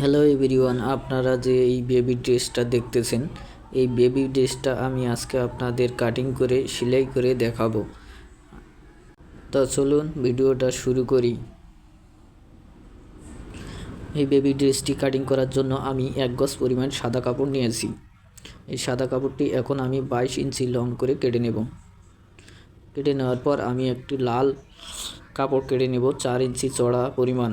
Hello everyone আপনারা যে এই বেবি ড্রেসটা দেখতেছেন, এই বেবি ড্রেসটা আমি আজকে আপনাদের কাটিং করে, সেলাই করে দেখাবো। তো চলুন ভিডিওটা শুরু করি। এই বেবি ড্রেসটি কাটিং করার জন্য আমি এক গজ পরিমাণ সাদা কাপড় নিয়েছি। এই সাদা কাপড়টি এখন আমি বাইশ ইঞ্চি লং করে কেটে নেব। কেটে নেওয়ার পর আমি একটি লাল কাপড় কেটে নেব, চার ইঞ্চি চড়া পরিমাণ।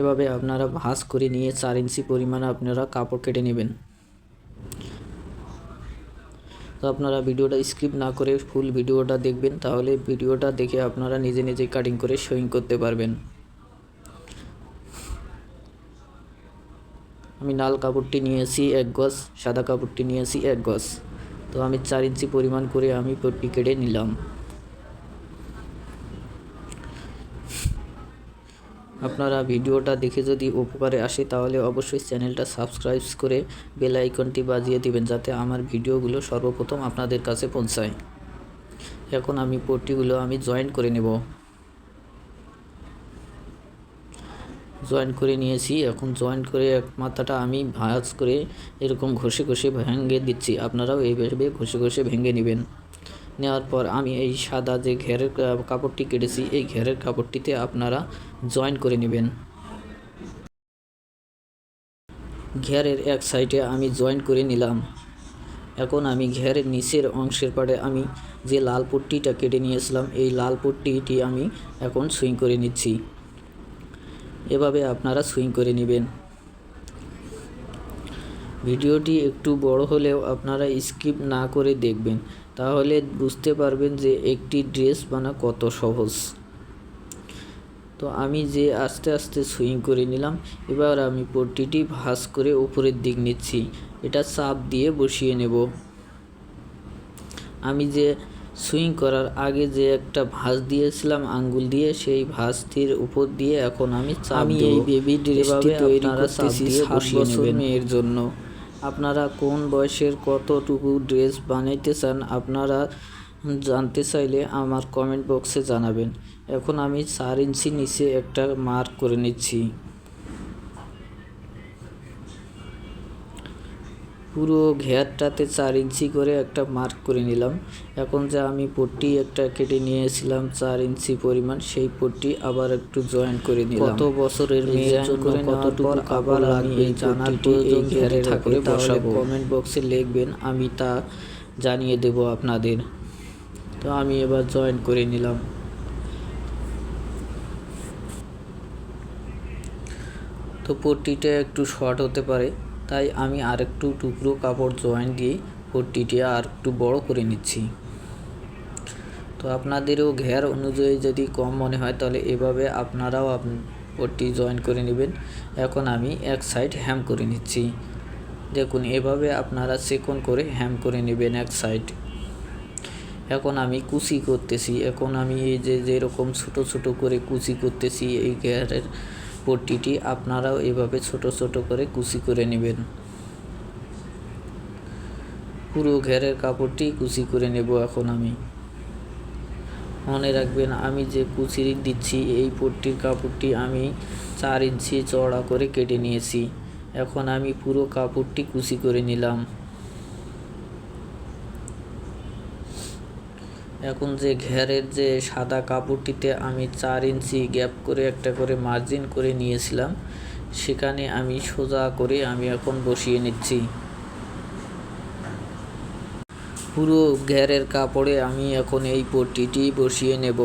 এভাবে আপনারা ভাঁজ করে নিয়ে চার ইঞ্চি পরিমাণ আপনারা কাপড় কেটে নেবেন। তো আপনারা ভিডিওটা স্কিপ না করে ফুল ভিডিওটা দেখবেন, তাহলে ভিডিওটা দেখে আপনারা নিজে নিজে কাটিং করে সুইং করতে পারবেন। আমি লাল কাপড়টি নিয়েছি এক গজ, সাদা কাপড়টি নিয়েছি এক গজ। তো আমি চার ইঞ্চি পরিমাণ করে আমি পট্টি কেটে নিলাম। আপনারা ভিডিওটা দেখে যদি উপকারে আসে, তাহলে অবশ্যই চ্যানেলটা সাবস্ক্রাইব করে বেল আইকনটি বাজিয়ে দিবেন, যাতে আমার ভিডিওগুলো সর্বপ্রথম আপনাদের কাছে পৌঁছায়। এখন আমি পট্টিগুলো আমি জয়েন করে নেব। জয়েন করে নিয়েছি। এখন জয়েন করে এক মাথাটা আমি ভাঁজ করে এরকম ঘষে ঘষে ভেঙে দিচ্ছি। আপনারাও এইভাবে ঘষে ঘষে ভেঙে নেবেন। নেওয়ার পর আমি এই সাদা যে ঘেরের কাপড়টি কেটেছি, এই ঘেরের কাপড়টিতে আপনারা জয়েন করে নেবেন। ঘেরের এক সাইডে আমি জয়েন করে নিলাম। এখন আমি ঘেরের নিচের অংশের পাড়ে আমি যে লাল পট্টিটা কেটে নিয়েছিলাম, এই লাল পট্টিটি আমি এখন সুইং করে নিচ্ছি। এভাবে আপনারা সুইং করে নেবেন। ভিডিওটি একটু বড় হলেও আপনারা স্কিপ না করে দেখবেন, তাহলে বুঝতে পারবেন যে একটি ড্রেস বানা কত সহজ। তো আমি যে আস্তে আস্তে সুইং করে নিলাম এবার আমি পট্টিটি ভাঁজ করে উপরের দিক নিচ্ছি। এটা চাপ দিয়ে বসিয়ে নেব। আমি যে সুইং করার আগে যে একটা ভাঁজ দিয়েছিলাম আঙ্গুল দিয়ে সেই ভাঁজটির উপর দিয়ে এখন আমি চাপ এই বেবি ড্রেসটি তৈরি করতেছি সাত বছর মেয়ের জন্য। আপনারা কোন বয়সের কতটুকু ড্রেস বানাইতে চান আপনারা জানতে চাইলে আমার কমেন্ট বক্সে জানাবেন। এখন আমি চার ইঞ্চি নিচে একটা মার্ক করে নিচ্ছি। পুরো ঘেরটাতে চার ইঞ্চি করে একটা মার্ক করে নিলাম। এখন যে আমি পট্টি একটা কেটে নিয়েছিলাম চার ইঞ্চি পরিমাণ সেই পট্টি আবার একটু জয়েন করে নিলাম। কত বছরের মেয়ের জন্য কতটুকু আবার আমি এই জানার এই ঘেরে থাকলে বসাবো। কমেন্ট বক্সে লিখবেন আমি তা জানিয়ে দেব আপনাদের। তো আমি এবার জয়েন করে নিলাম। তো পট্টিটা একটু শর্ট হতে পারে, তাই আমি আরেকটু টুকরো কাপড় জয়েন দিয়ে পট্টিটি আর একটু বড় করে নিচ্ছি। তো আপনাদেরও ঘের অনুযায়ী যদি কম মনে হয়, তাহলে এভাবে আপনারাও পট্টি জয়েন করে নেবেন। এখন আমি এক সাইড হ্যাম করে নিচ্ছি। দেখুন, এভাবে আপনারা সেকন করে হ্যাম করে নেবেন এক সাইড এখন আমি কুচি করতেছি, এখন আমি এই যে যেরকম ছোট ছোট করে কুচি করতেছি এই ঘেরের পট্টিটি, আপনারাও এভাবে ছোট ছোট করে কুচি করে নেবেন। পুরো ঘেরের কাপড়টি কুচি করে নেব এখন আমি। মনে রাখবেন, আমি যে কুচি দিচ্ছি, এই পট্টির কাপড়টি আমি চার ইঞ্চি চড়া করে কেটে নিয়েছি। এখন আমি পুরো কাপড়টি কুচি করে নিলাম। এখন যে ঘেরের যে সাদা কাপড়টিতে আমি চার ইঞ্চি গ্যাপ করে একটা করে মার্জিন করে নিয়েছিলাম, সেখানে আমি সোজা করে আমি এখন বসিয়ে নিচ্ছি। পুরো ঘেরের কাপড়ে আমি এখন এই পট্টিটি বসিয়ে নেব।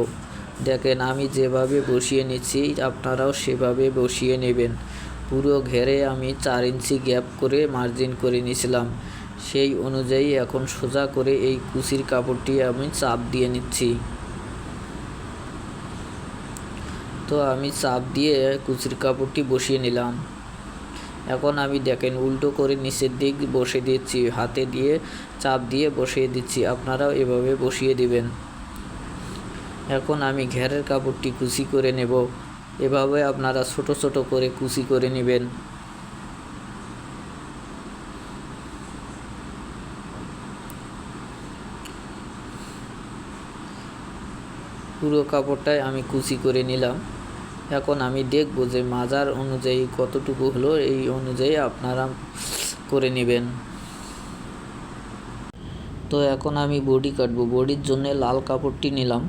দেখেন, আমি যেভাবে বসিয়ে নিচ্ছি, আপনারাও সেভাবে বসিয়ে নেবেন। পুরো ঘেরে আমি চার ইঞ্চি গ্যাপ করে মার্জিন করে নিয়েছিলাম। সেই অনুযায়ী এখন সোজা করে এই কুচির কাপড়টি আমি চাপ দিয়ে নিচ্ছি। তো আমি চাপ দিয়ে কুচির কাপড়টি বসিয়ে নিলাম। এখন আমি দেখেন উল্টো করে নিচের দিক বসে দিচ্ছি, হাতে দিয়ে চাপ দিয়ে বসিয়ে দিচ্ছি। আপনারাও এভাবে বসিয়ে দিবেন। এখন আমি ঘেরের কাপড়টি কুচি করে নেব। এভাবে আপনারা ছোট ছোট করে কুচি করে নেবেন। পুরো কাপড়টাই আমি কুচি করে নিলাম। এখন আমি দেখব যে মাজার অনুযায়ী কতটুকু হলো, এই অনুযায়ী আপনারা করে নেবেন। তো এখন আমি বডি কাটবো। বডির জন্য লাল কাপড়টি নিলাম।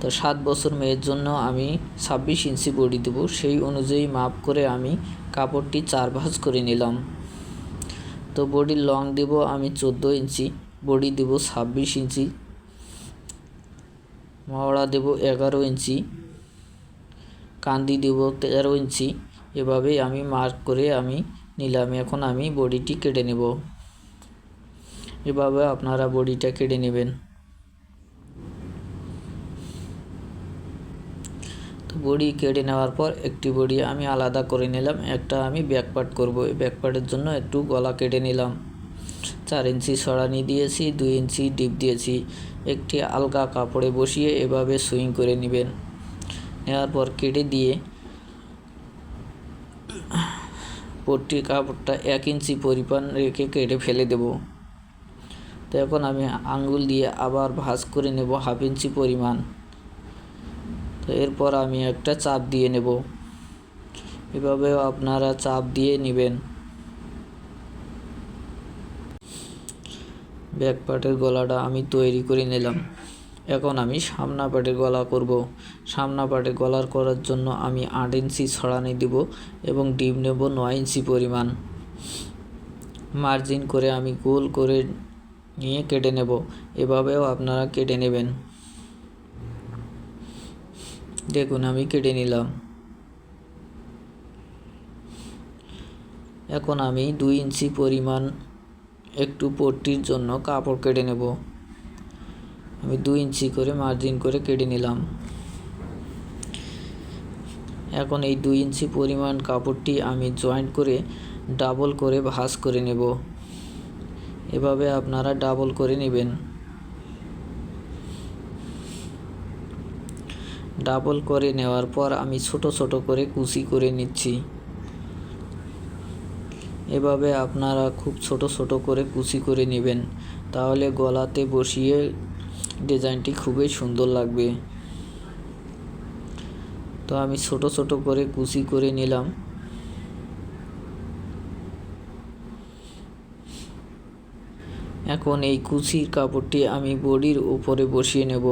তো সাত বছর মেয়ের জন্য আমি ছাব্বিশ ইঞ্চি বডি দেবো। সেই অনুযায়ী মাপ করে আমি কাপড়টি চার ভাঁজ করে নিলাম। তো বডির লং দেব আমি চোদ্দ ইঞ্চি, বডি দেব ছাব্বিশ ইঞ্চি। মহড়া দেব এগারো ইঞ্চি, কান্দি দেব তেরো ইঞ্চি। এভাবেই আমি মার্ক করে আমি নিলাম। এখন আমি বডিটি কেটে নেব। এভাবে আপনারা বডিটা কেটে নেবেন। তো বডি কেটে নেওয়ার পর একটি বডি আমি আলাদা করে নিলাম। একটা আমি ব্যাকপার্ট করব। এই ব্যাকপার্টের জন্য একটু গলা কেটে নিলাম। চার ইঞ্চি সরানি দিয়েছি, দুই ইঞ্চি ডিপ দিয়েছি। একটি আলগা কাপড়ে বসিয়ে এভাবে সুইং করে নেবেন। নেওয়ার পর কেটে দিয়ে পট্টির কাপড়টা এক ইঞ্চি পরিমাণ রেখে কেটে ফেলে দেব। তো এখন আমি আঙ্গুল দিয়ে আবার ভাঁজ করে নেব হাফ ইঞ্চি পরিমাণ। তো এরপর আমি একটা চাপ দিয়ে নেব। এভাবেও আপনারা চাপ দিয়ে নেবেন। ব্যাক পার্টের গলাটা আমি তৈরি করে নিলাম। এখন আমি সামনা পাটের গলা করব। সামনা পাটে গলার করার জন্য আমি আট ইঞ্চি ছড়ানি দেব এবং ডিপ নেব নয় ইঞ্চি পরিমাণ। মার্জিন করে আমি গোল করে নিয়ে কেটে নেব। এভাবেও আপনারা কেটে নেবেন। দেখুন, আমি কেটে নিলাম। এখন আমি দুই ইঞ্চি পরিমাণ একটু পট্টির জন্য কাপড় কেটে নেব। আমি দু ইঞ্চি করে মার্জিন করে কেটে নিলাম। এখন এই দুই ইঞ্চি পরিমাণ কাপড়টি আমি জয়েন্ট করে ডাবল করে ভাঁজ করে নেব। এভাবে আপনারা ডাবল করে নেবেন। ডাবল করে নেওয়ার পর আমি ছোট ছোট করে কুচি করে নিচ্ছি। এভাবে আপনারা খুব ছোট ছোট করে কুচি করে নেবেন। তাহলে গলাতে বসিয়ে ডিজাইনটি খুবই সুন্দর লাগবে। তো আমি ছোট ছোট করে কুচি করে নিলাম। এখন এই কুচির কাপড়টি আমি বডির উপরে বসিয়ে নেব।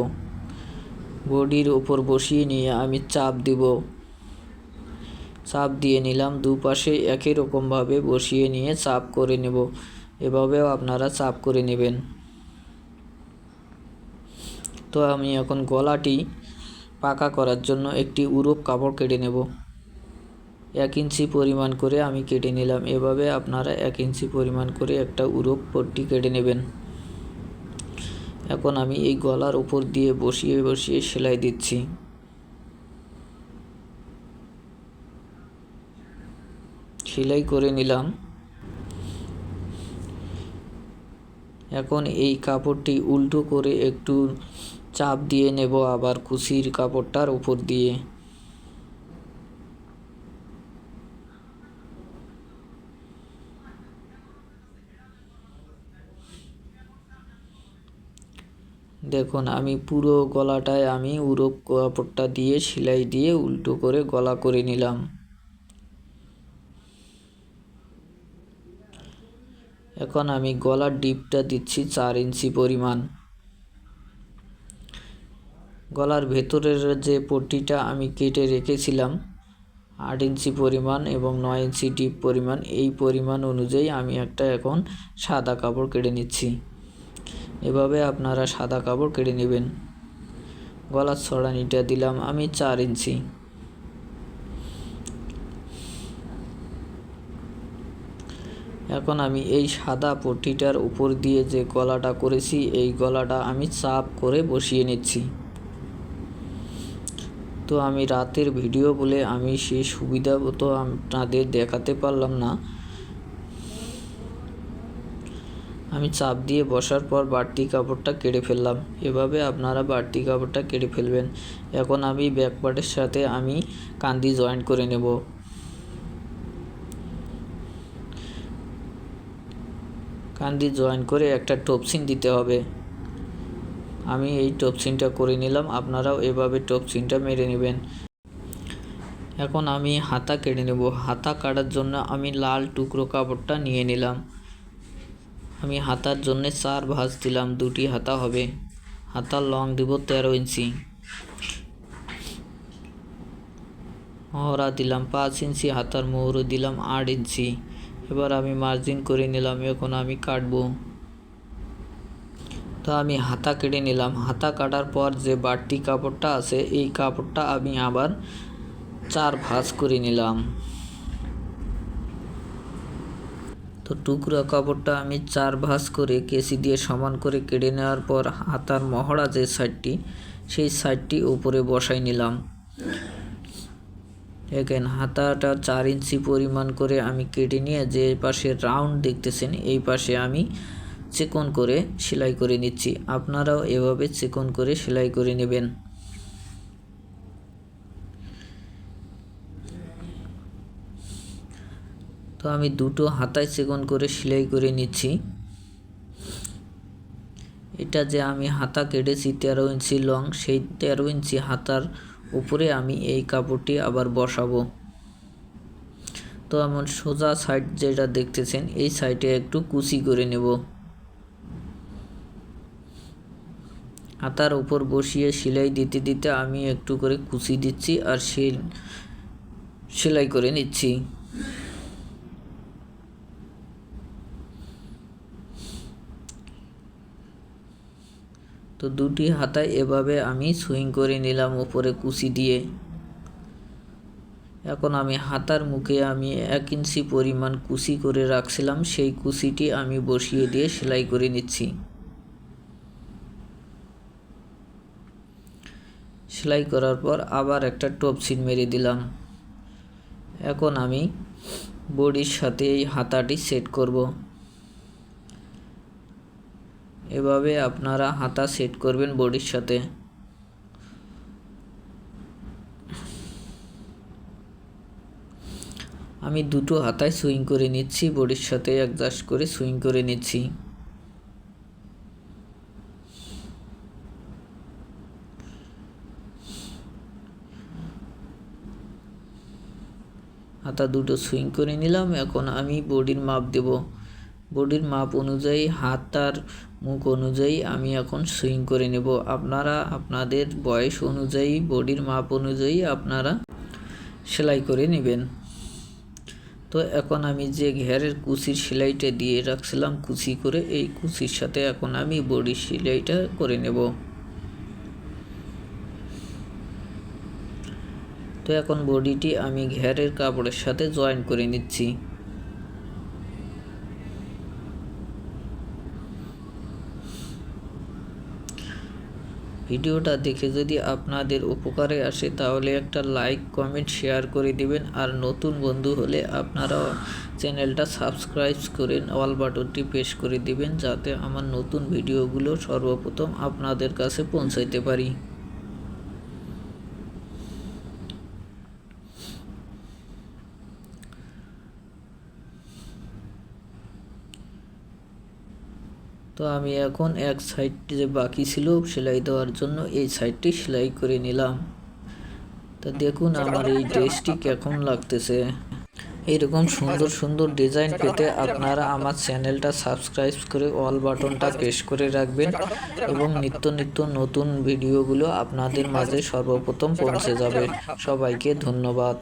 বডির উপর বসিয়ে নিয়ে আমি চাপ দিব। চাপ দিয়ে নিলাম। দুপাশে একই রকমভাবে বসিয়ে নিয়ে চাপ করে নেব। এভাবেও আপনারা চাপ করে নেবেন। তো আমি এখন গলাটি পাকা করার জন্য একটি উরুপ কাপড় কেটে নেব। এক ইঞ্চি পরিমাণ করে আমি কেটে নিলাম। এভাবে আপনারা এক ইঞ্চি পরিমাণ করে একটা উরুপ পট্টি কেটে নেবেন। এখন আমি এই গলার উপর দিয়ে বসিয়ে বসিয়ে সেলাই দিচ্ছি। সেলাই করে নিলাম। এখন এই কাপড়টি উল্টো করে একটু চাপ দিয়ে নেব আবার কুচির কাপড়টার উপর দিয়ে। দেখুন, আমি পুরো গলাটায় আমি উরপ কাপড়টা দিয়ে, সেলাই দিয়ে উল্টো করে গলা করে নিলাম। এখন আমি গলার ডিপটা দিচ্ছি চার ইঞ্চি পরিমাণ। গলার ভেতরের যে পট্টিটা আমি কেটে রেখেছিলাম, আট ইঞ্চি পরিমাণ এবং নয় ইঞ্চি ডিপ পরিমাণ, এই পরিমাণ অনুযায়ী আমি একটা এখন সাদা কাপড় কেটে নিচ্ছি। এভাবে আপনারা সাদা কাপড় কেটে নেবেন। গলার ছড়ানিটা দিলাম আমি চার ইঞ্চি। এখন আমি এই সাদা পট্টিটার উপর দিয়ে যে গলাটা করেছি, এই গলাটা আমি চাপ করে বসিয়ে নিচ্ছি। তো আমি রাতের ভিডিও বলে আমি সেই সুবিধা মতো আপনাদের দেখাতে পারলাম না। আমি চাপ দিয়ে বসার পর বাড়তি কাপড়টা কেড়ে ফেললাম। এভাবে আপনারা বাড়তি কাপড়টা কেড়ে ফেলবেন। এখন আমি ব্যাকপার্টের সাথে আমি কান্দি জয়েন্ট করে নেব। কান্দি জয়েন করে একটা টপসিন দিতে হবে। আমি এই টপসিনটা করে নিলাম, আপনারাও এভাবে টপসিনটা মেরে নেবেন। এখন আমি হাতা কেটে নেব। হাতা কাটার জন্য আমি লাল টুকরো কাপড়টা নিয়ে নিলাম। আমি হাতার জন্য চার ভাঁজ দিলাম, দুটি হাতা হবে। হাতার লং দিব তেরো ইঞ্চি। মহড়া দিলাম পাঁচ ইঞ্চি, হাতার মোহরও দিলাম আট ইঞ্চি। এবার আমি মার্জিন করে নিলাম, এখন আমি কাটবো। তো আমি হাতা কেটে নিলাম। হাতা কাটার পর যে বাড়তি কাপড়টা আছে, এই কাপড়টা আমি আবার চার ভাঁজ করে নিলাম। তো টুকরা কাপড়টা আমি চার ভাঁজ করে কেসি দিয়ে সমান করে কেটে নেওয়ার পর হাতার মহড়া যে সাইডটি, সেই সাইডটি উপরে বসাই নিলাম। দেখেন, হাতাটা চার ইঞ্চি পরিমাণ করে আমি কেটে নিয়ে যে পাশে রাউন্ড দেখতেছেন, এই পাশে আমি চিকন করে সেলাই করে নিচ্ছি। আপনারাও এভাবে চিকন করে সেলাই করে নেবেন। তো আমি দুটো হাতায় চিকন করে সেলাই করে নিচ্ছি। এটা যে আমি হাতা কেটেছি তেরো ইঞ্চি লং সেই তেরো ইঞ্চি হাতার উপরে আমি এই কাপড়টি আবার বসাবো। তো আমার সোজা সাইড যেটা দেখতেছেন, এই সাইডে একটু কুচি করে নেব। হাতার উপর বসিয়ে সেলাই দিতে দিতে আমি একটু করে কুচি দিচ্ছি আর সেলাই করে নিচ্ছি। তো দুটি হাতায় এভাবে আমি সুইং করে নিলাম উপরে কুচি দিয়ে। এখন আমি হাতার মুখে আমি এক ইঞ্চি পরিমাণ কুচি করে রাখছিলাম, সেই কুচিটি আমি বসিয়ে দিয়ে সেলাই করে নিচ্ছি। সেলাই করার পর আবার একটা টপ সিট মেরে দিলাম। এখন আমি বডির সাথে এই হাতাটি সেট করব। এভাবে আপনারা হাতা সেট করবেন বডির সাথে। আমি দুটো হাতায় সুইং করে নিচ্ছি, বডির সাথে অ্যাডজাস্ট করে সুইং করে নিচ্ছি। হাতা দুটো সুইং করে নিলাম, এখন আমি বডির মাপ দেব। বডির মাপ অনুযায়ী হাতার মুখ অনুযায়ী আমি এখন সুইং করে নেব। আপনারা আপনাদের বয়স অনুযায়ী, বডির মাপ অনুযায়ী আপনারা সেলাই করে নেবেন। তো এখন আমি যে ঘেরের কুচির সেলাইটা দিয়ে রাখছিলাম, কুচি করে এই কুচির সাথে এখন আমি বডির সেলাইটা করে নেব। তো এখন বডিটি আমি ঘেরের কাপড়ের সাথে জয়েন করে নিচ্ছি। ভিডিওটা দেখে যদি আপনাদের উপকারে আসে, তাহলে একটা লাইক কমেন্ট শেয়ার করে দিবেন। আর নতুন বন্ধু হলে আপনারা চ্যানেলটা সাবস্ক্রাইব করে অল বাটনটি প্রেস করে দিবেন, যাতে আমার নতুন ভিডিওগুলো সর্বপ্রথম আপনাদের কাছে পৌঁছাইতে পারি। তো আমি এখন এক সাইডটি যে বাকি ছিল সেলাই দেওয়ার জন্য এই সাইডটি সেলাই করে নিলাম। তো দেখুন আমার এই ড্রেসটি কেমন লাগতেছে। এইরকম সুন্দর সুন্দর ডিজাইন পেতে আপনারা আমার চ্যানেলটা সাবস্ক্রাইব করে অল বাটনটা প্রেস করে রাখবেন এবং নিত্য নিত্য নতুন ভিডিওগুলো আপনাদের মাঝে সর্বপ্রথম পৌঁছে যাবে। সবাইকে ধন্যবাদ।